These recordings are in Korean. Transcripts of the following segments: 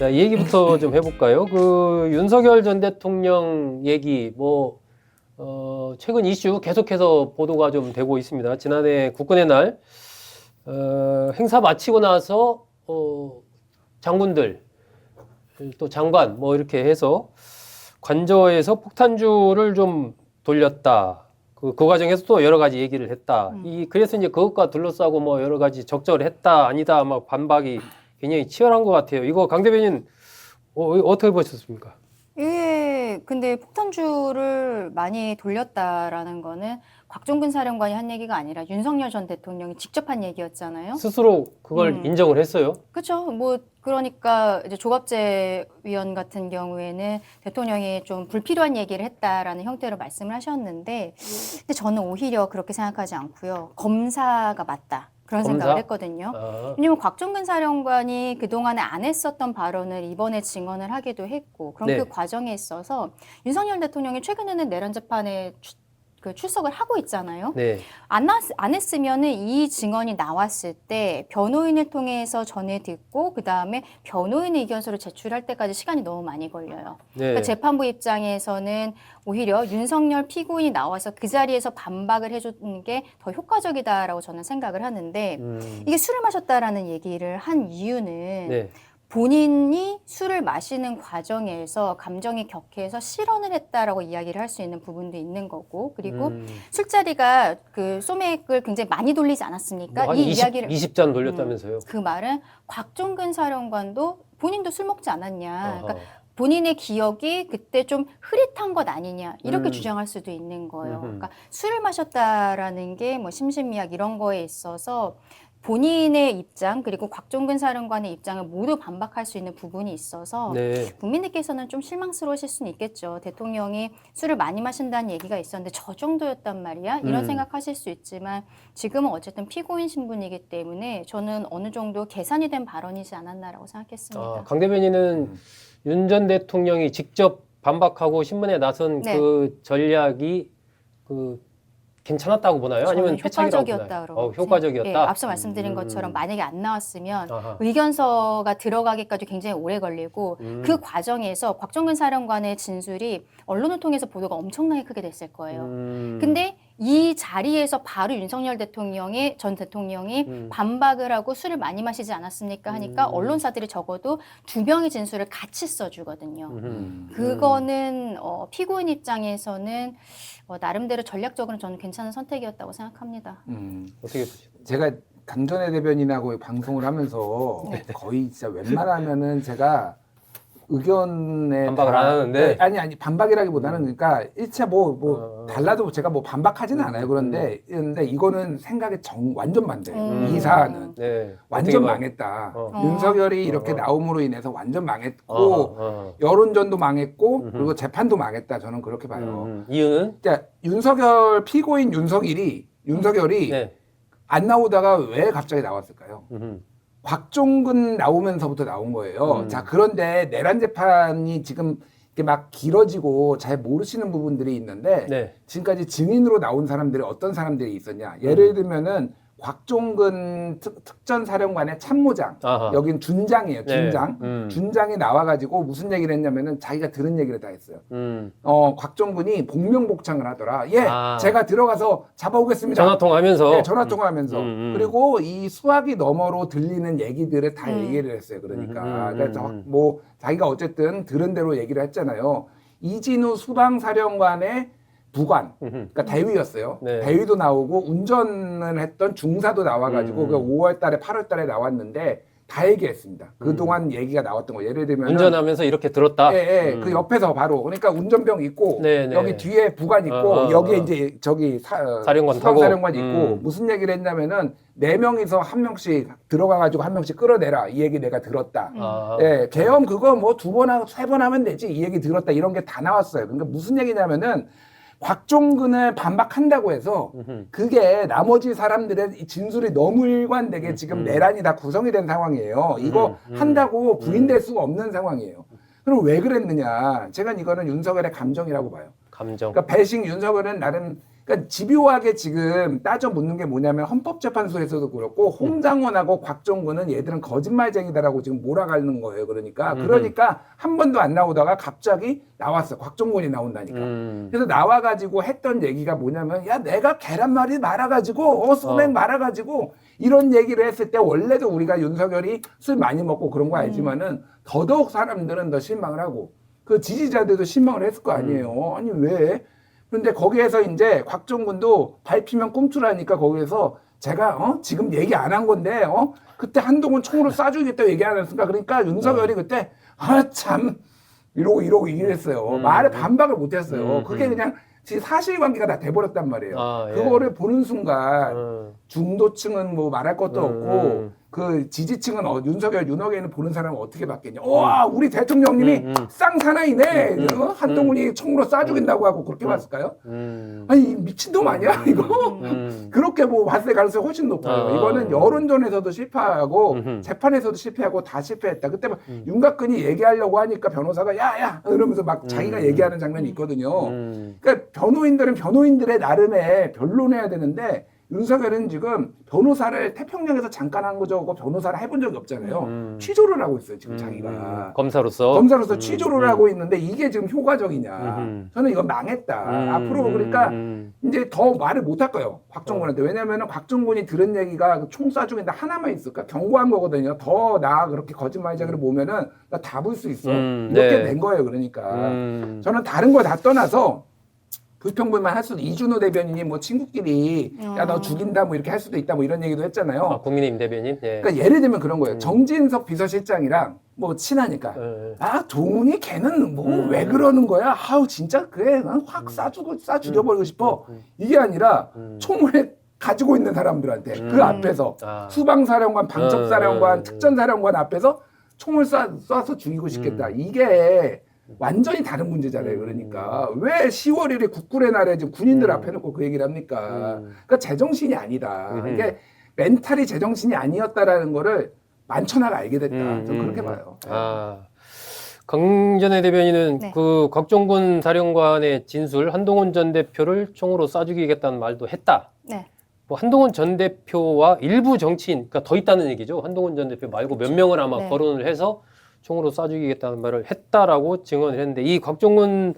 자, 이 얘기부터 좀 해볼까요? 그 윤석열 전 대통령 얘기 뭐 어, 최근 이슈 계속해서 보도가 좀 되고 있습니다. 지난해 국군의 날 어, 행사 마치고 나서 어, 장군들 또 장관 뭐 이렇게 해서 관저에서 폭탄주를 좀 돌렸다. 그, 그 과정에서 또 여러 가지 얘기를 했다. 음. 이 그래서 이제 그것과 둘러싸고 뭐 여러 가지 적절을 했다 아니다 막 반박이 굉장히 치열한 것 같아요. 이거 강 대변인 어, 어떻게 보셨습니까? 이게 근데 폭탄주를 많이 돌렸다라는 거는 곽종근 사령관이 한 얘기가 아니라 윤석열 전 대통령이 직접 한 얘기였잖아요. 스스로 그걸 음. 인정을 했어요. 그렇죠. 뭐 그러니까 이제 조갑재 위원 같은 경우에는 대통령이 좀 불필요한 얘기를 했다라는 형태로 말씀을 하셨는데, 근데 저는 오히려 그렇게 생각하지 않고요. 검사가 맞다 그런 검사? 생각을 했거든요. 아, 왜냐면 곽종근 사령관이 그동안에 안 했었던 발언을 이번에 증언을 하기도 했고 그럼 네. 그 과정에 있어서 윤석열 대통령이 최근에는 내란 재판에 추- 그 출석을 하고 있잖아요. 네. 안, 났, 안 했으면은 이 증언이 나왔을 때 변호인을 통해서 전해 듣고 그 다음에 변호인 의견서를 제출할 때까지 시간이 너무 많이 걸려요. 네. 그러니까 재판부 입장에서는 오히려 윤석열 피고인이 나와서 그 자리에서 반박을 해주는 게 더 효과적이다라고 저는 생각을 하는데 음, 이게 술을 마셨다라는 얘기를 한 이유는 네. 본인이 술을 마시는 과정에서 감정이 격해서 실언을 했다라고 이야기를 할 수 있는 부분도 있는 거고 그리고 음, 술자리가 그 소맥을 굉장히 많이 돌리지 않았습니까? 뭐한 이 20, 이야기를 20잔 돌렸다면서요. 그 말은 곽종근 사령관도 본인도 술 먹지 않았냐. 그러니까 본인의 기억이 그때 좀 흐릿한 것 아니냐 이렇게 음. 주장할 수도 있는 거예요. 음흠. 그러니까 술을 마셨다라는 게 뭐 심신미약 이런 거에 있어서 본인의 입장 그리고 곽종근 사령관의 입장을 모두 반박할 수 있는 부분이 있어서 네. 국민들께서는 좀 실망스러우실 수는 있겠죠. 대통령이 술을 많이 마신다는 얘기가 있었는데 저 정도였단 말이야? 이런 음. 생각하실 수 있지만 지금은 어쨌든 피고인 신분이기 때문에 저는 어느 정도 계산이 된 발언이지 않았나라고 생각했습니다. 아, 강 대변인은 윤 전 대통령이 직접 반박하고 신문에 나선 네. 그 전략이 그 괜찮았다고 보나요? 아니면 효과적이었다? 그러고 어, 효과적이었다. 예, 앞서 말씀드린 음. 것처럼 만약에 안 나왔으면 아하. 의견서가 들어가기까지 굉장히 오래 걸리고 음. 그 과정에서 곽정근 사령관의 진술이 언론을 통해서 보도가 엄청나게 크게 됐을 거예요. 음. 근데 이 자리에서 바로 윤석열 대통령이 전 대통령이 음. 반박을 하고 술을 많이 마시지 않았습니까 하니까 음. 언론사들이 적어도 두 명의 진술을 같이 써주거든요. 음. 그거는 어, 피고인 입장에서는 어, 나름대로 전략적으로 저는 괜찮은 선택이었다고 생각합니다. 음, 어떻게 보세요? 제가 강전의 대변인하고 방송을 하면서 네. 거의 진짜 웬만하면은 제가 의견에 반박을 안 하는데? 네, 아니 아니 반박이라기보다는 그러니까 일차 뭐뭐 어. 달라도 제가 뭐 반박하지는 않아요. 그런데 근데 이거는 생각이 정 완전 반대예요. 음. 이 사안은 네. 완전 어떻게 봐- 망했다. 어. 어. 윤석열이 이렇게 어. 나옴으로 인해서 완전 망했고 어, 어. 여론전도 망했고 음흠. 그리고 재판도 망했다. 저는 그렇게 봐요. 음, 음. 이유는 그러니까 윤석열 피고인 윤석일이 윤석열이 네. 안 나오다가 왜 갑자기 나왔을까요? 음. 곽종근 나오면서부터 나온 거예요. 음. 자, 그런데 내란 재판이 지금 이렇게 막 길어지고 잘 모르시는 부분들이 있는데 네. 지금까지 증인으로 나온 사람들이 어떤 사람들이 있었냐? 음. 예를 들면은 곽종근 특, 특전 사령관의 참모장, 아하. 여긴 준장이에요. 네. 준장. 음. 준장이 나와가지고 무슨 얘기를 했냐면은 자기가 들은 얘기를 다 했어요. 음. 어, 곽종근이 복명복창을 하더라. 예, 아. 제가 들어가서 잡아오겠습니다. 전화 통화하면서 네, 전화 통화하면서 음, 음. 그리고 이 수화기 너머로 들리는 얘기들을 다 음. 얘기를 했어요. 그러니까 음, 음, 음. 뭐 자기가 어쨌든 들은 대로 얘기를 했잖아요. 이진우 수방사령관의 부관, 음. 그러니까 대위였어요. 네. 대위도 나오고 운전을 했던 중사도 나와가지고 음. 그 5월달에 8월달에 나왔는데 다 얘기했습니다. 그 동안 얘기가 나왔던 거 예를 들면 운전하면서 이렇게 들었다. 예, 예, 음. 그 옆에서 바로 그러니까 운전병 있고 네, 네. 여기 뒤에 부관 있고 어, 어, 여기에 어. 이제 저기 사, 어, 사령관 타고. 수방사령관 있고 음. 무슨 얘기를 했냐면은 네 명이서 한 명씩 들어가 가지고 한 명씩 끌어내라 이 얘기 내가 들었다. 아. 예, 계엄 그거 뭐 두 번 하고 세 번 하면 되지 이 얘기 들었다 이런 게 다 나왔어요. 그러니까 무슨 얘기냐면은 곽종근을 반박한다고 해서. 그게 나머지 사람들의 이 진술이 너무 일관되게 지금 음. 내란이 다 구성이 된 상황이에요. 이거 음, 음. 한다고 부인될 수가 없는 상황이에요. 그럼 왜 그랬느냐? 제가 이거는 윤석열의 감정이라고 봐요. 감정. 그러니까 배신 윤석열은 나름 그러니까 집요하게 지금 따져 묻는 게 뭐냐면 헌법재판소에서도 그렇고 홍장원하고 곽종근은 얘들은 거짓말쟁이다라고 지금 몰아가는 거예요. 그러니까 음흠. 그러니까 한 번도 안 나오다가 갑자기 나왔어. 곽종근이 나온다니까. 음. 그래서 나와가지고 했던 얘기가 뭐냐면 야 내가 계란말이 말아가지고 어 소맥 어. 말아가지고 이런 얘기를 했을 때 원래도 우리가 윤석열이 술 많이 먹고 그런 거 알지만은 더더욱 사람들은 더 실망을 하고 그 지지자들도 실망을 했을 거 아니에요. 아니 왜? 그런데 거기에서 이제 곽종근도 밟히면 꿈틀하니까 거기에서 제가 어 지금 얘기 안 한 건데 어 그때 한동훈 총으로 쏴주겠다 얘기 안 했습니까? 그러니까 윤석열이 그때 아 참 이러고 이러고 이랬어요. 음. 말에 반박을 못 했어요. 음, 그게 음. 그냥 지금 사실관계가 다 돼버렸단 말이에요. 아, 예. 그거를 보는 순간 음. 중도층은 뭐 말할 것도 음, 없고 음. 그 지지층은 어, 윤석열 윤석열을 보는 사람은 어떻게 받겠냐. 와 우리 대통령님이 음, 음. 쌍사나이네. 음, 음. 어? 한동훈이 총으로 쏴 죽인다고 하고 그렇게 봤을까요? 음. 아니 이 미친놈 아니야 이거? 음. 그렇게 뭐 봤을 가능성이 훨씬 높아요. 아. 이거는 여론전에서도 실패하고. 재판에서도 실패하고 다 실패했다. 그때 막 음. 윤곽근이 얘기하려고 하니까 변호사가 야 야 이러면서 막 자기가 음. 얘기하는 장면이 있거든요. 음. 그러니까 변호인들은 변호인들의 나름의 변론해야 되는데 윤석열은 지금 변호사를 태평양에서 잠깐 한 거죠. 그 변호사를 해본 적이 없잖아요. 음. 취조를 하고 있어요 지금 음. 자기가. 검사로서 검사로서 음. 취조를 음. 하고 있는데 이게 지금 효과적이냐? 저는 이건 망했다. 음. 앞으로 그러니까 음. 이제 더 말을 못 할 거예요. 곽종군한테. 왜냐면은 곽종군이 들은 얘기가 총 쏴주겠다 하나만 있을까? 경고한 거거든요. 더 나 그렇게 거짓말쟁이를 보면은 나 다 볼 수 있어. 음, 이렇게 네. 된 거예요. 그러니까. 음. 저는 다른 거 다 떠나서 불평불만 할 수도 이준호 대변인이 뭐 친구끼리 야너 음. 죽인다 뭐 이렇게 할 수도 있다 뭐 이런 얘기도 했잖아요. 아, 국민의힘 대변인 예. 그러니까 예를 들면 그런 거예요. 음. 정진석 비서실장이랑 뭐 친하니까 예. 아 동훈이 걔는 뭐 음. 왜 그러는 거야? 아우 진짜 그래 난확 쏴주고 쏴 죽여버리고 싶어. 이게 아니라 음. 총을 가지고 있는 사람들한테 음. 그 앞에서 아. 수방사령관, 방첩사령관, 음. 특전사령관 앞에서 총을 쏴, 쏴서 죽이고 싶겠다. 음. 이게 완전히 다른 문제잖아요. 그러니까 왜 10월 1일 국군의 날에 지금 군인들 음. 앞에 놓고 그 얘기를 합니까? 음. 그러니까 제정신이 아니다. 음. 이게 멘탈이 제정신이 아니었다라는 거를 만천하가 알게 됐다. 음, 저는 그렇게 음. 봐요. 아. 강전의 대변인은 네. 그 곽종군 사령관의 진술 한동훈 전 대표를 총으로 쏴 죽이겠다는 말도 했다. 네. 뭐 한동훈 전 대표와 일부 정치인, 그러니까 더 있다는 얘기죠. 한동훈 전 대표 말고 몇 명을 아마 네. 거론을 해서 총으로 쏴 죽이겠다는 말을 했다라고 증언을 했는데 이 곽종군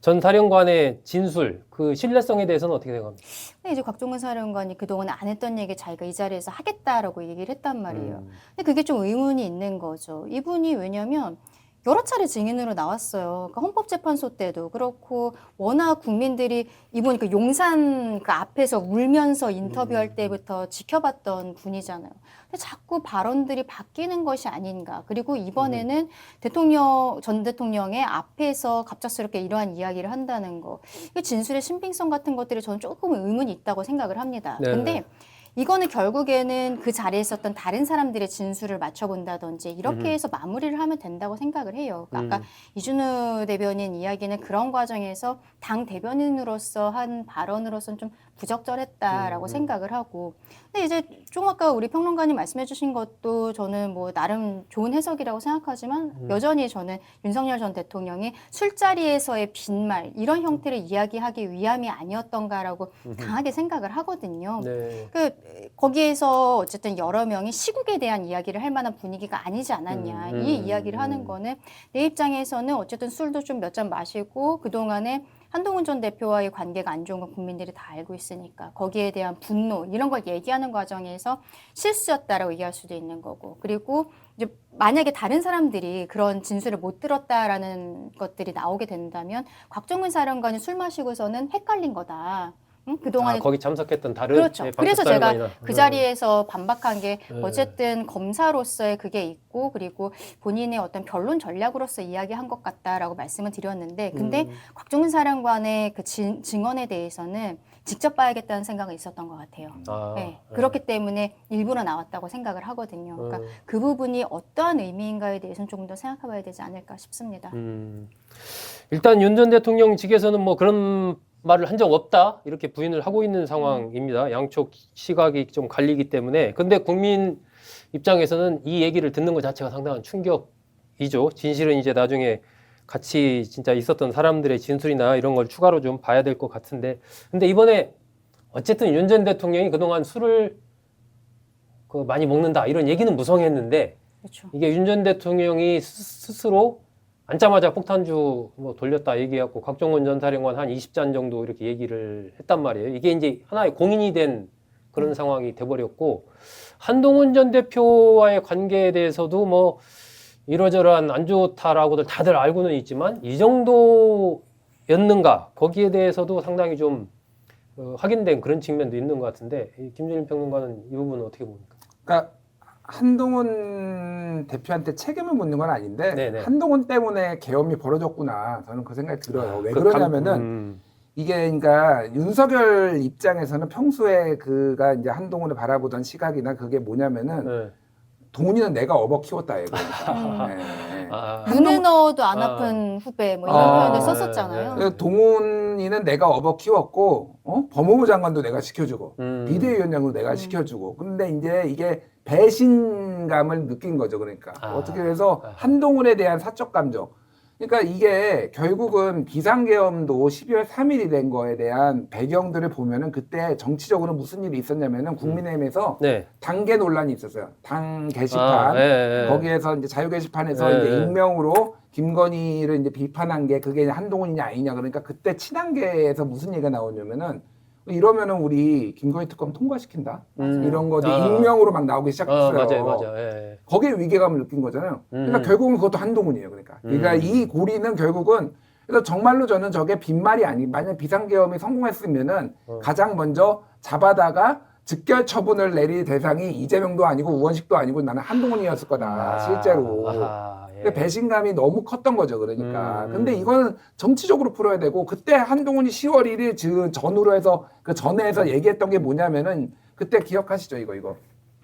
전 사령관의 진술, 그 신뢰성에 대해서는 어떻게 생각합니까? 근데 이제 곽종근 사령관이 그동안 안 했던 얘기 자기가 이 자리에서 하겠다라고 얘기를 했단 말이에요. 음. 근데 그게 좀 의문이 있는 거죠. 이분이 왜냐면 여러 차례 증인으로 나왔어요. 그러니까 헌법재판소 때도 그렇고 워낙 국민들이 이분이 그 용산 그 앞에서 울면서 인터뷰할 음. 때부터 지켜봤던 분이잖아요. 근데 자꾸 발언들이 바뀌는 것이 아닌가. 그리고 이번에는 음. 대통령 전 대통령의 앞에서 갑작스럽게 이러한 이야기를 한다는 거. 이 진술의 신빙성 같은 것들이 저는 조금 의문이 있다고 생각을 합니다. 네. 근데 이거는 결국에는 그 자리에 있었던 다른 사람들의 진술을 맞춰본다든지 이렇게 음. 해서 마무리를 하면 된다고 생각을 해요. 그러니까 음. 아까 이준우 대변인 이야기는 그런 과정에서 당 대변인으로서 한 발언으로서는 좀 부적절했다라고 음. 생각을 하고 근데 이제 좀 아까 우리 평론가님 말씀해주신 것도 저는 뭐 나름 좋은 해석이라고 생각하지만 음. 여전히 저는 윤석열 전 대통령이 술자리에서의 빈말 이런 형태를 이야기하기 위함이 아니었던가라고 강하게 생각을 하거든요. 네. 그 거기에서 어쨌든 여러 명이 시국에 대한 이야기를 할 만한 분위기가 아니지 않았냐 음, 이 음, 이야기를 하는 음. 거는 내 입장에서는 어쨌든 술도 좀 몇 잔 마시고 그 동안에 한동훈 전 대표와의 관계가 안 좋은 건 국민들이 다 알고 있으니까 거기에 대한 분노 이런 걸 얘기하는 과정에서 실수였다라고 얘기할 수도 있는 거고 그리고 이제 만약에 다른 사람들이 그런 진술을 못 들었다라는 것들이 나오게 된다면 곽정근 사령관이 술 마시고서는 헷갈린 거다. 응? 그동안에 아, 거기 참석했던 다른 그렇죠. 예, 그래서 제가 방첩사령관이나. 그 자리에서 반박한 게 네. 어쨌든 검사로서의 그게 있고 그리고 본인의 어떤 변론 전략으로서 이야기한 것 같다라고 말씀을 드렸는데 근데 음. 곽종훈 사령관의 그 진- 증언에 대해서는 직접 봐야겠다는 생각이 있었던 것 같아요. 아, 네. 예. 그렇기 때문에 일부러 나왔다고 생각을 하거든요. 그러니까 음. 그 부분이 어떠한 의미인가에 대해서는 조금 더 생각해봐야 되지 않을까 싶습니다. 음. 일단 윤 전 대통령 측에서는 뭐 그런 말을 한 적 없다 이렇게 부인을 하고 있는 상황입니다. 양쪽 시각이 좀 갈리기 때문에 근데 국민 입장에서는 이 얘기를 듣는 것 자체가 상당한 충격이죠. 진실은 이제 나중에 같이 진짜 있었던 사람들의 진술이나 이런 걸 추가로 좀 봐야 될 것 같은데 근데 이번에 어쨌든 윤 전 대통령이 그동안 술을 그 많이 먹는다 이런 얘기는 무성했는데 그렇죠. 이게 윤 전 대통령이 스- 스스로 앉자마자 폭탄주 뭐 돌렸다 얘기하고 곽종원 전 사령관 한 20잔 정도 이렇게 얘기를 했단 말이에요. 이게 이제 하나의 공인이 된 그런 상황이 돼버렸고 한동훈 전 대표와의 관계에 대해서도 뭐 이러저러한 안 좋다라고들 다들 알고는 있지만 이 정도였는가 거기에 대해서도 상당히 좀 어, 확인된 그런 측면도 있는 것 같은데 이 김준일 평론가는 이 부분은 어떻게 봅니까? 그러니까 한동훈 대표한테 책임을 묻는 건 아닌데 네네. 한동훈 때문에 계엄이 벌어졌구나 저는 그 생각이 들어요. 왜그 그러냐면은 감- 음. 이게 그러니까 윤석열 입장에서는 평소에 그가 이제 한동훈을 바라보던 시각이나 그게 뭐냐면은 네. 동훈이는 내가 업어 키웠다 얘그러니까 네. 아, 눈에 넣어도 안 아. 아픈 후배 뭐 이런 아, 표현을 네, 썼었잖아요. 네. 그 동훈이는 내가 업어 키웠고 어? 법무부 장관도 내가 시켜주고 음. 비대위원장도 내가 음. 시켜주고 근데 이제 이게 배신감을 느낀 거죠 그러니까 아. 어떻게 해서 아. 한동훈에 대한 사적 감정 그러니까 이게 결국은 비상계엄도 12월 3일이 된 거에 대한 배경들을 보면은 그때 정치적으로 무슨 일이 있었냐면은 국민의힘에서 네. 당계 논란이 있었어요 당 게시판 아, 예, 예. 거기에서 이제 자유 게시판에서 네, 이제 네. 익명으로 김건희를 이제 비판한 게 그게 한동훈이냐 아니냐 그러니까 그때 친한계에서 무슨 얘기가 나오냐면은 이러면은 우리 김건희 특검 통과시킨다 음. 이런 것도 아. 익명으로 막 나오기 어, 시작했어요. 맞아요, 맞아요. 예. 거기에 위계감을 느낀 거잖아요. 그러니까 음. 결국은 그것도 한동훈이에요. 그러니까 그러니까 음. 이 고리는 결국은 그래서 정말로 저는 저게 빈말이 아니 만약 비상계엄이 성공했으면은 어. 가장 먼저 잡아다가 즉결 처분을 내릴 대상이 이재명도 아니고 우원식도 아니고 나는 한동훈이었을 거다 아, 실제로. 아하, 예. 배신감이 너무 컸던 거죠, 그러니까. 음. 근데 이거는 정치적으로 풀어야 되고, 그때 한동훈이 10월 1일 그 전후로 해서, 그 전에서 얘기했던 게 뭐냐면은, 그때 기억하시죠, 이거, 이거.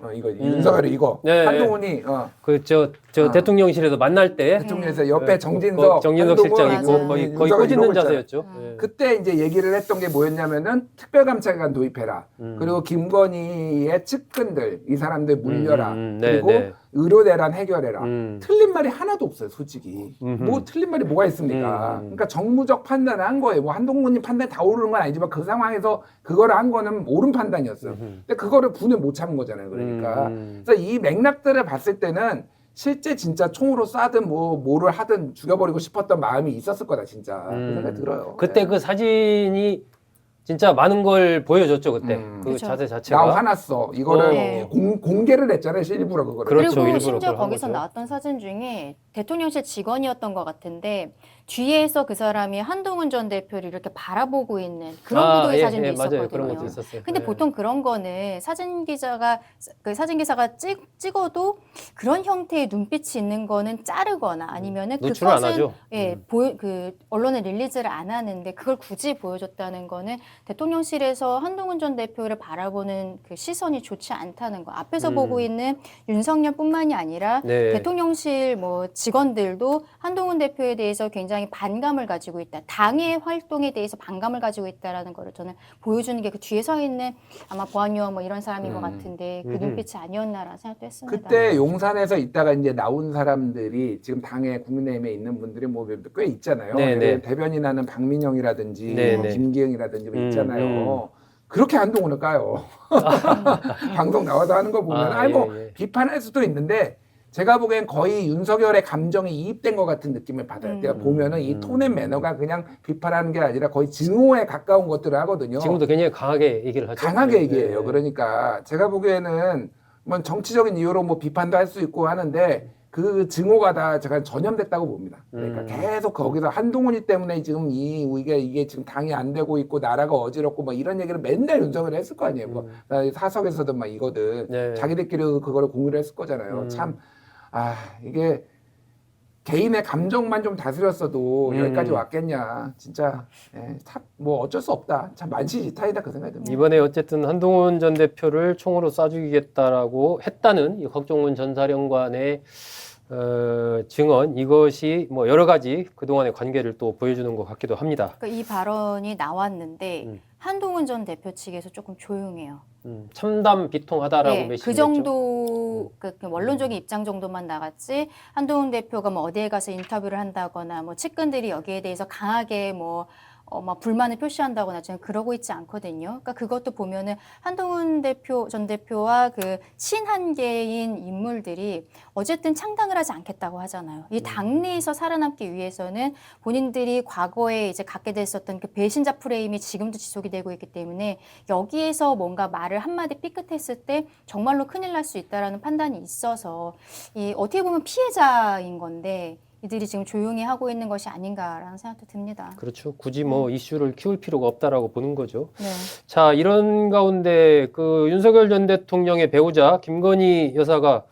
어, 이거, 윤석열이 이거. 네, 한동훈이, 어, 그 저 저 아. 대통령실에서 만날 때 대통령에서 옆에 네, 정진석, 거- 정진석 실장이 한동훈, 맞아요. 고 거의 윤석열 거의 이러고 꼬집는 있잖아요. 자세였죠. 음. 예. 그때 이제 얘기를 했던 게 뭐였냐면은, 특별감찰관 도입해라. 음. 그리고 김건희의 측근들, 이 사람들 물려라. 음, 음, 네, 그리고 네. 의료대란 해결해라. 음. 틀린 말이 하나도 없어요, 솔직히. 음흠. 뭐 틀린 말이 뭐가 있습니까? 음. 그러니까 정무적 판단을 한 거예요. 뭐 한동훈님 판단이 다 오르는 건 아니지만 그 상황에서 그거를 한 거는 옳은 판단이었어요. 음흠. 근데 그거를 분을 못 참은 거잖아요. 그러니까. 음. 그래서 이 맥락들을 봤을 때는 실제 진짜 총으로 쏴든 뭐 뭐를 하든 죽여버리고 싶었던 마음이 있었을 거다 진짜 그 음. 생각이 들어요. 그때 네. 그 사진이 진짜 많은 걸 보여줬죠 그때 음. 그 그쵸. 자세 나 자체가. 화났어. 이거를 네. 공, 공개를 했잖아요. 일부러 그거를. 그렇죠. 그리고 일부러 심지어 그걸 한 거기서 거죠. 나왔던 사진 중에 대통령실 직원이었던 것 같은데 뒤에서 그 사람이 한동훈 전 대표를 이렇게 바라보고 있는 그런 아, 구도의 예, 사진도 예, 있었거든요. 맞아요. 그런 것도 있었어요. 근데 예. 보통 그런 거는 사진 기자가 그 사진 기사가 찍, 찍어도 그런 형태의 눈빛이 있는 거는 자르거나 아니면은 노출을 안 그것은 하죠. 예, 음. 보여 그 언론에 릴리즈를 안 하는데 그걸 굳이 보여줬다는 거는 대통령실에서 한동훈 전 대표를 바라보는 그 시선이 좋지 않다는 거. 앞에서 음. 보고 있는 윤석열뿐만이 아니라 네. 대통령실 뭐 직원들도 한동훈 대표에 대해서 굉장히 반감을 가지고 있다. 당의 활동에 대해서 반감을 가지고 있다라는 거를 저는 보여주는 게 그 뒤에 서 있는 아마 보안요원 뭐 이런 사람인 것 음. 같은데 그. 눈빛이 아니었나라는 생각도 했습니다. 그때 용산에서 있다가 이제 나온 사람들이 지금 당에 국민의힘에 있는 분들이 뭐 꽤 있잖아요. 네, 네. 대변인 하는 박민영이라든지 네, 뭐 네. 김기영이라든지 뭐 음, 있잖아요. 그렇게 한동훈을 까요. 방송 나와서 하는 거 보면 아, 아, 니뭐 예, 예. 비판할 수도 있는데 제가 보기엔 거의 윤석열의 감정이 이입된 것 같은 느낌을 받아요. 음. 그러니까 보면은 이 음. 톤의 매너가 그냥 비판하는 게 아니라 거의 증오에 가까운 것들을 하거든요. 지금도 굉장히 강하게 얘기를 하죠. 강하게 네, 얘기해요. 네. 그러니까 제가 보기에는 뭐 정치적인 이유로 뭐 비판도 할 수 있고 하는데 그 증오가 다 제가 전염됐다고 봅니다. 그러니까 음. 계속 거기서 한동훈이 때문에 지금 이 이게 이게 지금 당이 안 되고 있고 나라가 어지럽고 뭐 이런 얘기를 맨날 윤석열 했을 거 아니에요. 뭐 사석에서도 막 이거든 음. 네. 자기들끼리 그거를 공유를 했을 거잖아요. 음. 참 아 이게 개인의 감정만 좀 다스렸어도 음. 여기까지 왔겠냐. 진짜 예, 참, 뭐 어쩔 수 없다. 참 만시지탄이다 그 생각이 듭니다. 이번에 어쨌든 한동훈 전 대표를 총으로 쏴죽이겠다라고 했다는 이 곽종훈 전 사령관의 어, 증언 이것이 뭐 여러 가지 그동안의 관계를 또 보여주는 것 같기도 합니다. 그러니까 이 발언이 나왔는데 음. 한동훈 전 대표 측에서 조금 조용해요. 음, 참담 비통하다라고 네, 그 정도 보, 그, 그 원론적인 입장 정도만 나갔지 한동훈 대표가 뭐 어디에 가서 인터뷰를 한다거나 뭐 측근들이 여기에 대해서 강하게 뭐 어, 막 불만을 표시한다거나 저는 그러고 있지 않거든요. 그러니까 그것도 보면은 한동훈 대표 전 대표와 그 친한계인 인물들이 어쨌든 창당을 하지 않겠다고 하잖아요. 이 당내에서 살아남기 위해서는 본인들이 과거에 이제 갖게 됐었던 그 배신자 프레임이 지금도 지속이 되고 있기 때문에 여기에서 뭔가 말을 한마디 삐끗했을 때 정말로 큰일 날 수 있다라는 판단이 있어서 이 어떻게 보면 피해자인 건데 이들이 지금 조용히 하고 있는 것이 아닌가라는 생각도 듭니다. 그렇죠. 굳이 뭐 이슈를 키울 필요가 없다라고 보는 거죠. 네. 자, 이런 가운데 그 윤석열 전 대통령의 배우자 김건희 여사가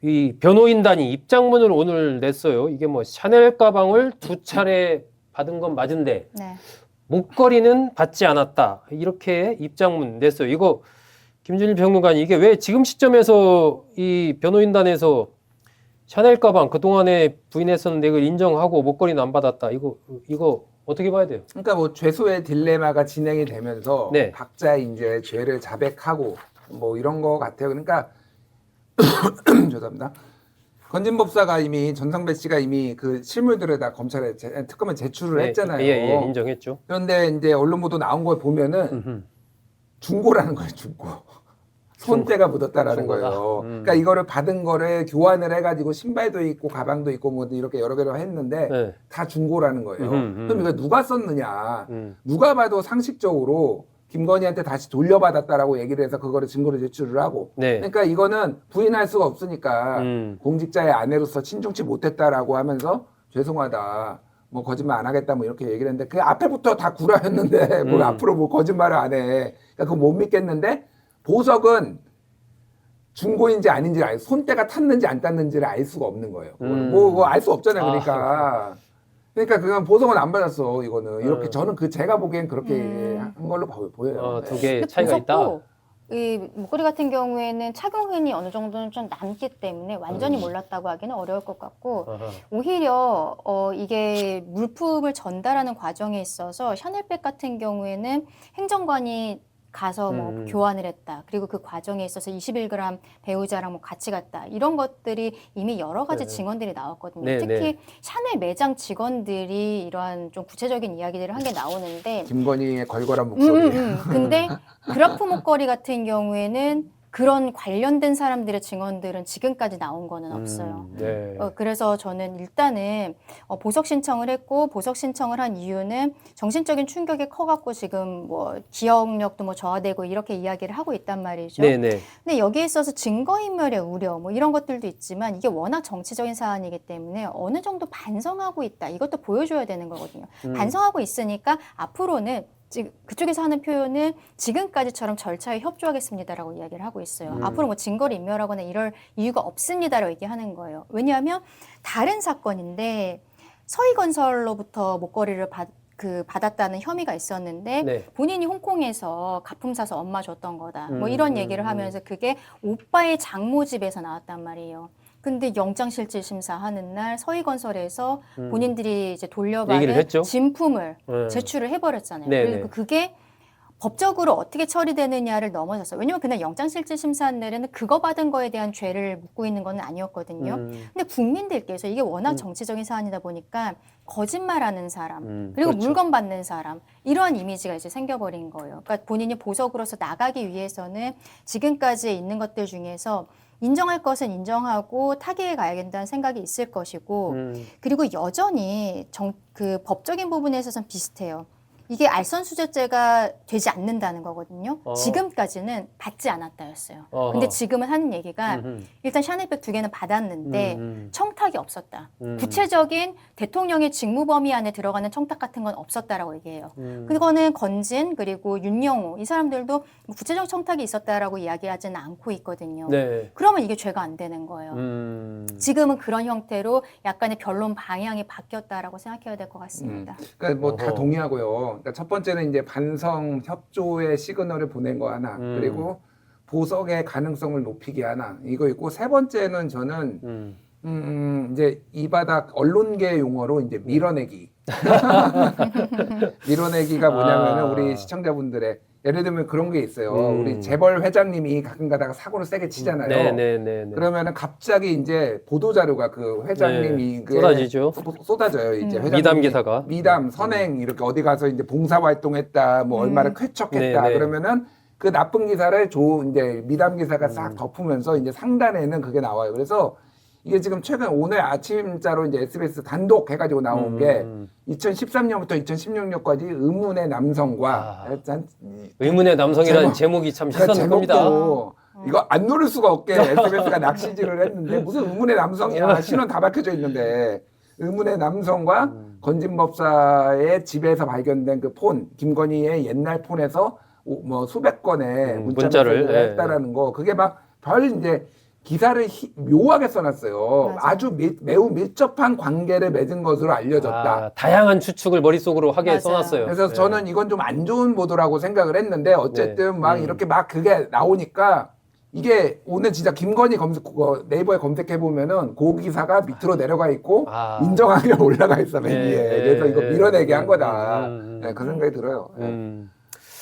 이 변호인단이 입장문을 오늘 냈어요. 이게 뭐 샤넬 가방을 두 차례 받은 건 맞은데 네. 목걸이는 받지 않았다. 이렇게 입장문 냈어요. 이거 김준일 평론가님 이게 왜 지금 시점에서 이 변호인단에서 샤넬 가방 그동안에 부인했었는데 이걸 인정하고 목걸이는 안 받았다. 이거 이거 어떻게 봐야 돼요? 그러니까 뭐 죄수의 딜레마가 진행이 되면서 네. 각자 이제 죄를 자백하고 뭐 이런 거 같아요. 그러니까 죄송합니다. 건진 법사가 이미 전성배 씨가 이미 그 실물들을 다 검찰에 제- 특검에 제출을 네, 했잖아요. 예, 예, 인정했죠. 그런데 이제 언론 보도 나온 걸 보면은 음흠. 중고라는 거예요, 중고. 손때가 묻었다라는. 거예요. 음. 그러니까 이거를 받은 거를 교환을 해가지고 신발도 있고 가방도 있고 뭐 이렇게 여러 개로 했는데 네. 다 중고라는 거예요. 음흠, 음. 그럼 이거 누가 썼느냐? 음. 누가 봐도 상식적으로 김건희한테 다시 돌려받았다라고 얘기를 해서 그거를 증거로 제출을 하고. 네. 그러니까 이거는 부인할 수가 없으니까 음. 공직자의 아내로서 친중치 못했다라고 하면서 죄송하다. 뭐 거짓말 안 하겠다 뭐 이렇게 얘기를 했는데 그 앞에부터 다 구라였는데 뭘 음. 앞으로 뭐 거짓말을 안 해. 그러니까 그거 못 믿겠는데 보석은 중고인지 아닌지 알, 손때가 탔는지 안 탔는지를 알 수가 없는 거예요. 음. 뭐알수 없잖아요. 아, 그러니까. 그러니까 그건 보석은 안 받았어. 이거는 이렇게 음. 저는 그 제가 보기엔 그렇게 음. 한 걸로 보- 보여요. 어, 네. 두개 근데 차이가 있다. 이 목걸이 같은 경우에는 착용흔이 어느 정도는 좀 남기 때문에 완전히 음. 몰랐다고 하기는 어려울 것 같고 아하. 오히려 어 이게 물품을 전달하는 과정에 있어서 샤넬백 같은 경우에는 행정관이 가서 뭐 음. 교환을 했다. 그리고 그 과정에 있어서 21g 배우자랑 뭐 같이 갔다. 이런 것들이 이미 여러 가지 네. 증언들이 나왔거든요. 네, 특히 네. 샤넬 매장 직원들이 이러한 좀 구체적인 이야기들을 한 게 나오는데 김건희의 걸걸한 음, 목소리. 음, 음. 근데 그라프 목걸이 같은 경우에는 그런 관련된 사람들의 증언들은 지금까지 나온 거는 없어요. 음, 네. 어, 그래서 저는 일단은 어, 보석 신청을 했고 보석 신청을 한 이유는 정신적인 충격이 커갖고 지금 뭐 기억력도 뭐 저하되고 이렇게 이야기를 하고 있단 말이죠. 네네. 근데 여기에 있어서 증거인멸의 우려 뭐 이런 것들도 있지만 이게 워낙 정치적인 사안이기 때문에 어느 정도 반성하고 있다 이것도 보여줘야 되는 거거든요. 음. 반성하고 있으니까 앞으로는 지금 그쪽에서 하는 표현은 지금까지처럼 절차에 협조하겠습니다라고 이야기를 하고 있어요. 음. 앞으로 뭐 증거를 인멸하거나 이럴 이유가 없습니다라고 얘기하는 거예요. 왜냐하면 다른 사건인데 서희건설로부터 목걸이를 받, 그 받았다는 혐의가 있었는데 네. 본인이 홍콩에서 가품 사서 엄마 줬던 거다. 뭐 음, 이런 음, 얘기를 음. 하면서 그게 오빠의 장모 집에서 나왔단 말이에요. 근데 영장실질심사 하는 날 서희건설에서 음. 본인들이 이제 얘기를 돌려받은 했죠? 진품을 네. 제출을 해버렸잖아요. 네, 그리고 네. 그게 법적으로 어떻게 처리되느냐를 넘어섰어요. 왜냐면 그날 영장실질심사한 날에는 그거 받은 거에 대한 죄를 묻고 있는 건 아니었거든요. 음, 근데 국민들께서 이게 워낙 음. 정치적인 사안이다 보니까 거짓말하는 사람, 음, 그리고 그렇죠. 물건 받는 사람 이러한 이미지가 이제 생겨버린 거예요. 그러니까 본인이 보석으로서 나가기 위해서는 지금까지 있는 것들 중에서 인정할 것은 인정하고 타계에 가야 된다는 생각이 있을 것이고 음, 그리고 여전히 정, 그 법적인 부분에 있어서는 비슷해요. 이게 알선수재죄가 되지 않는다는 거거든요. 어. 지금까지는 받지 않았다였어요. 어허. 근데 지금은 하는 얘기가 음흠. 일단 샤넬백 두 개는 받았는데 음, 음. 청탁이 없었다. 음. 구체적인 대통령의 직무 범위 안에 들어가는 청탁 같은 건 없었다라고 얘기해요. 음. 그거는 건진 그리고 윤영호 이 사람들도 뭐 구체적 청탁이 있었다라고 이야기하지는 않고 있거든요. 네. 그러면 이게 죄가 안 되는 거예요. 음. 지금은 그런 형태로 약간의 변론 방향이 바뀌었다라고 생각해야 될 것 같습니다. 그러니까 뭐 다 어허. 동의하고요. 그러니까 첫 번째는 이제 반성 협조의 시그널을 보낸 거 하나, 음. 그리고 보석의 가능성을 높이기 하나 이거 있고 세 번째는 저는 음. 음, 이제 이 바닥 언론계 용어로 이제 밀어내기. 밀어내기가 뭐냐면은 아. 우리 시청자분들의 예를 들면 그런 게 있어요. 음. 우리 재벌 회장님이 가끔 가다가 사고를 세게 치잖아요. 네네네. 그러면은 갑자기 이제 보도 자료가 그 회장님이 네, 그 쏟아지죠. 쏟- 쏟아져요. 이제 음. 회장님이 미담 기사가. 미담 선행 이렇게 어디 가서 이제 봉사 활동했다, 뭐 음. 얼마를 쾌척했다 네, 네. 그러면은 그 나쁜 기사를 조 이제 미담 기사가 음. 싹 덮으면서 이제 상단에는 그게 나와요. 그래서 이게 지금 최근 오늘 아침자로 이제 SBS 단독 해가지고 나온 음, 게 음. 2013년부터 2016년까지 의문의 남성과 아. 일단 의문의 남성이라는 제목. 제목이 참 그러니까. 제목도 이거 안 누를 수가 없게 SBS가 낚시질을 했는데 무슨 의문의 남성이야 신원 다 밝혀져 있는데 의문의 남성과 음. 건진법사의 집에서 발견된 그 폰 김건희의 옛날 폰에서 오- 뭐 수백 건의 음, 문자 문자를, 메시지를 예. 했다라는 거 그게 막 별 이제 기사를 히- 묘하게 써놨어요. 맞아요. 아주 미- 매우 밀접한 관계를 맺은 것으로 알려졌다. 아, 다양한 추측을 머릿속으로 하게 맞아요. 써놨어요. 그래서 네. 저는 이건 좀 안 좋은 보도라고 생각을 했는데 어쨌든 네. 막 음. 이렇게 막 그게 나오니까 이게 오늘 진짜 김건희 검색 그거 네이버에 검색해 보면은 그 기사가 밑으로 내려가 있고 아. 인정하게 올라가 있어 맨 네, 위에 네, 그래서 이거 네. 밀어내기 한 음, 거다 음, 음, 네, 그 생각이 들어요. 네.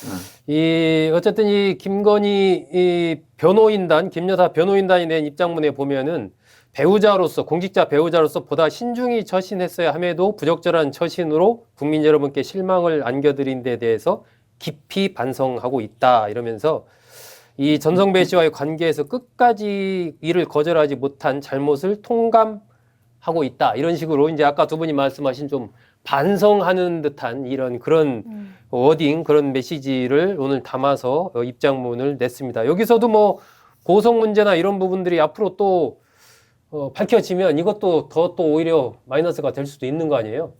음. 이 어쨌든 이 김건희 이 변호인단 김여사 변호인단이 낸 입장문에 보면은 배우자로서 공직자 배우자로서 보다 신중히 처신했어야 함에도 부적절한 처신으로 국민 여러분께 실망을 안겨드린 데 대해서 깊이 반성하고 있다 이러면서 이 전성배 씨와의 관계에서 끝까지 이를 거절하지 못한 잘못을 통감하고 있다 이런 식으로 이제 아까 두 분이 말씀하신 좀 반성하는 듯한 이런 그런 음. 워딩 그런 메시지를 오늘 담아서 어, 입장문을 냈습니다. 여기서도 뭐 고성 문제나 이런 부분들이 앞으로 또 어, 밝혀지면 이것도 더 또 오히려 마이너스가 될 수도 있는 거 아니에요?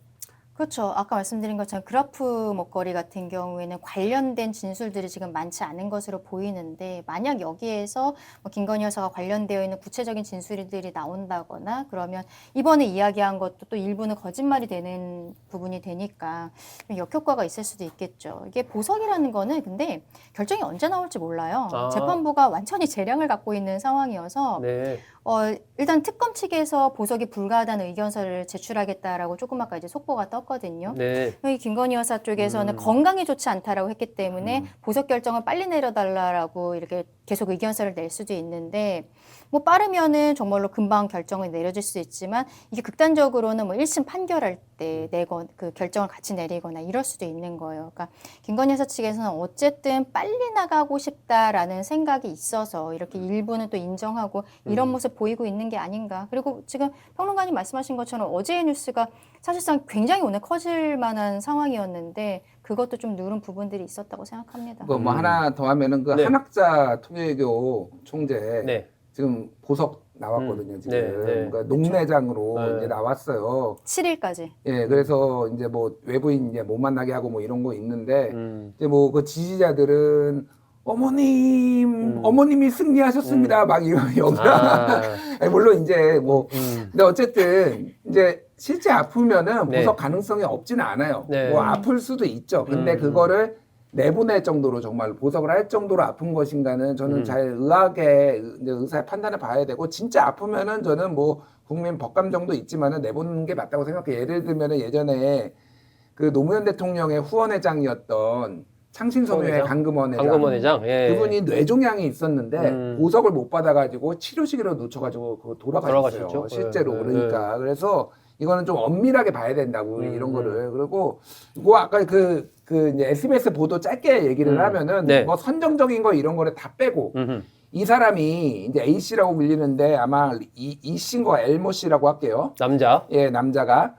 그렇죠. 아까 말씀드린 것처럼 그라프 먹거리 같은 경우에는 관련된 진술들이 지금 많지 않은 것으로 보이는데 만약 여기에서 뭐 김건희 여사가 관련되어 있는 구체적인 진술들이 나온다거나 그러면 이번에 이야기한 것도 또 일부는 거짓말이 되는 부분이 되니까 역효과가 있을 수도 있겠죠. 이게 보석이라는 거는 근데 결정이 언제 나올지 몰라요. 아. 재판부가 완전히 재량을 갖고 있는 상황이어서 네. 어, 일단 특검 측에서 보석이 불가하다는 의견서를 제출하겠다라고 조금 아까 이제 속보가 떴거든요. 네. 여기 김건희 여사 쪽에서는 음. 건강이 좋지 않다라고 했기 때문에 음. 보석 결정을 빨리 내려달라라고 이렇게 계속 의견서를 낼 수도 있는데 뭐 빠르면은 정말로 금방 결정을 내려질 수 있지만 이게 극단적으로는 뭐 1심 판결할 때 내건 그 결정을 같이 내리거나 이럴 수도 있는 거예요. 그러니까 김건희 여사 측에서는 어쨌든 빨리 나가고 싶다라는 생각이 있어서 이렇게 일부는 또 인정하고 이런 음. 모습 보이고 있는 게 아닌가. 그리고 지금 평론가님 말씀하신 것처럼 어제의 뉴스가 사실상 굉장히 오늘 커질 만한 상황이었는데 그것도 좀 누른 부분들이 있었다고 생각합니다. 그거 뭐 음. 하나 더 하면은 그 네. 한학자 통일교 총재 네. 지금 보석 나왔거든요 음. 지금 네, 네. 그러니까 농내장으로 네. 이제 나왔어요. 7일까지. 예, 그래서 이제 뭐 외부인 이제 못 만나게 하고 뭐 이런 거 있는데 음. 이제 뭐 그 지지자들은 어머님, 음. 어머님이 승리하셨습니다. 막 이런 여기다. 아. 물론 이제 뭐 음. 근데 어쨌든 이제 실제 아프면은 네. 보석 가능성이 없지는 않아요. 네. 뭐 아플 수도 있죠. 근데 음. 그거를 내보낼 정도로 정말 보석을 할 정도로 아픈 것인가는 저는 음. 잘 의학의 의사의 판단을 봐야 되고 진짜 아프면은 저는 뭐 국민 법감정도 있지만은 내보내는 게 맞다고 생각해. 예를 들면은 예전에 그 노무현 대통령의 후원회장이었던 후원회장? 강금원 회장. 강금원 회장. 예. 그분이 뇌종양이 있었는데 음. 보석을 못 받아가지고 치료시기로 놓쳐가지고 그 돌아가셨어요. 돌아가셨죠. 실제로 네, 그러니까 그래서 이거는 좀 엄밀하게 봐야 된다고 음, 이런 음. 거를 그리고 뭐 아까 그그 이제 SBS 보도 짧게 얘기를 음. 하면은 네. 뭐 선정적인 거 이런 거를 다 빼고 음흠. 이 사람이 이제 A 씨라고 불리는데 아마 이, 이 씨인가 엘모 씨라고 할게요. 남자. 예, 남자가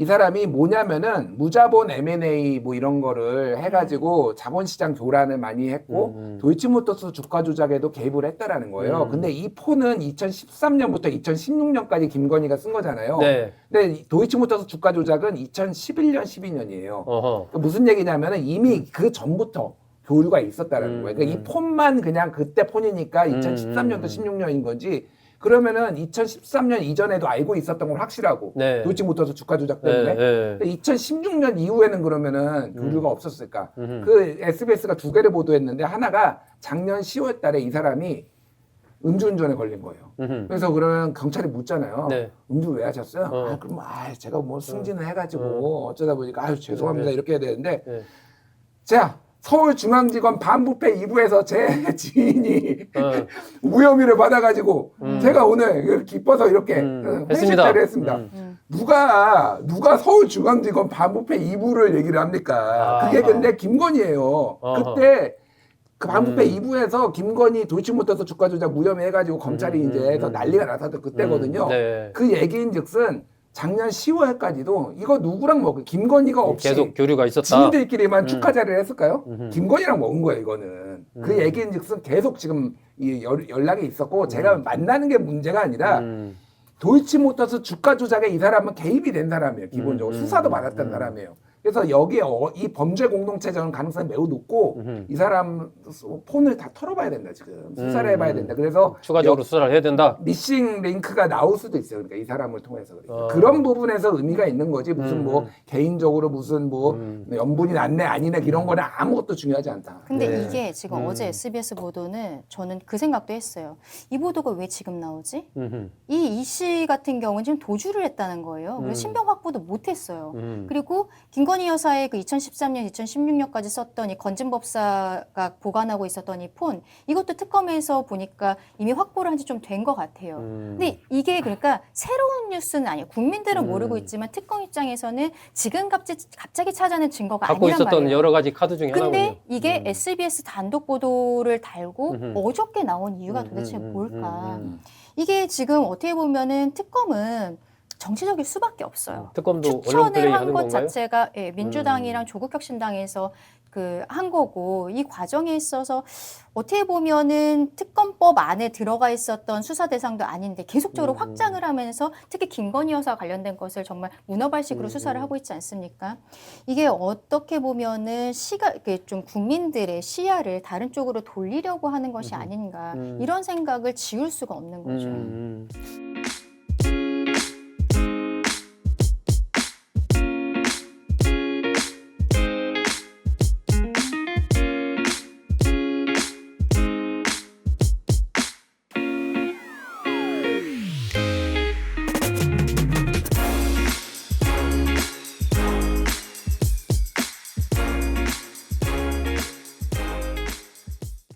이 사람이 뭐냐면은 무자본 M&A 뭐 이런 거를 해가지고 자본시장 교란을 많이 했고 음, 음. 도이치모터스 주가 조작에도 개입을 했다라는 거예요. 음. 근데 이 폰은 2013년부터 2016년까지 김건희가 쓴 거잖아요. 네. 근데 이 도이치모터스 주가 조작은 2011년, 12년이에요. 어허. 무슨 얘기냐면은 이미 그 전부터 교류가 있었다라는 음, 거예요. 그러니까 음. 이 폰만 그냥 그때 폰이니까 음, 2013년도 음. 16년인 거지. 그러면은 2013년 이전에도 알고 있었던 건 확실하고 네. 도이치모터스 주가 조작 네. 때문에. 네. 근데 2016년 이후에는 그러면은 교류가 없었을까? 음흠. 그 SBS가 두 개를 보도했는데 하나가 작년 10월 달에 이 사람이 음주운전에 걸린 거예요. 음흠. 그래서 그러면 경찰이 묻잖아요. 네. 음주 왜 하셨어요? 어. 아, 그럼 아, 제가 뭐 승진을 해가지고 어 쩌다 보니까 아유 죄송합니다 네. 이렇게 해야 되는데 네. 자 서울중앙지검 반부패 2부에서 제 지인이 어, 무혐의를 받아가지고 음. 제가 오늘 기뻐서 이렇게 음, 어, 했습니다. 회식자를 했습니다. 음. 음. 누가 누가 서울중앙지검 반부패 2부를 얘기를 합니까? 아. 그게 근데 김건희예요. 어허. 그때 그 반부패 음. 2부에서 김건희 도이치모터스 주가 조작 무혐의 해가지고 검찰이 음, 이제 음, 더 음. 난리가 나서던 그때거든요. 음, 네. 그 얘기인즉슨 작년 10월까지도 이거 누구랑 먹 김건희가 없이 계속 교류가 있었다. 지인들끼리만 음. 축하 자리를 했을까요? 음흠. 김건희랑 먹은 거예요, 이거는. 그 음. 얘기인즉슨 계속 지금 이 연- 연락이 있었고 제가 만나는 게 문제가 아니라 음. 도이치모터스 주가 조작에 이 사람은 개입이 된 사람이에요. 기본적으로 음, 음, 수사도 음, 받았던 음. 사람이에요. 그래서 여기에 어, 이 범죄 공동체적인 가능성이 매우 높고 음흠. 이 사람 폰을 다 털어봐야 된다 지금 수사를 음, 해봐야 음. 된다. 그래서 추가적으로 수사를 해야 된다. 미싱 링크가 나올 수도 있어요. 그러니까 이 사람을 통해서 그러니까 어. 그런 부분에서 의미가 있는 거지 무슨 음, 뭐 음. 개인적으로 무슨 뭐 음. 연분이 났네 아니네 이런 거는 아무것도 중요하지 않다. 근데 네. 이게 지금 음. 어제 SBS 보도는 저는 그 생각도 했어요. 이 보도가 왜 지금 나오지? 음흠. 이 이 씨 같은 경우는 지금 도주를 했다는 거예요. 음. 그래서 신병 확보도 못 했어요. 음. 그리고 김 건희 여사의 그 2013년, 2016년까지 썼던 이 건진법사가 보관하고 있었던 이 폰, 이것도 특검에서 보니까 이미 확보를 한 지 좀 된 것 같아요. 음. 근데 이게 그러니까 새로운 뉴스는 아니에요. 국민들은 음. 모르고 있지만 특검 입장에서는 지금 갑자기, 갑자기 찾아낸 증거가 갖고 아니란 있었던 말이에요. 여러 가지 카드 중에 하나군요. 근데 이게 음. SBS 단독 보도를 달고 음흠. 어저께 나온 이유가 음, 도대체 음, 음, 뭘까? 음, 음. 이게 지금 어떻게 보면은 특검은 정치적일 수밖에 없어요. 특검도 언론 플레이 추천을 한 것? 자체가 예, 민주당이랑 음. 조국혁신당에서 그 한 거고 이 과정에 있어서 어떻게 보면은 특검법 안에 들어가 있었던 수사 대상도 아닌데 계속적으로 음. 확장을 하면서 특히 김건희 여사 관련된 것을 정말 문어발식으로 음. 수사를 하고 있지 않습니까? 이게 어떻게 보면은 시가 좀 국민들의 시야를 다른 쪽으로 돌리려고 하는 것이 음. 아닌가 음. 이런 생각을 지울 수가 없는 거죠. 음, 음.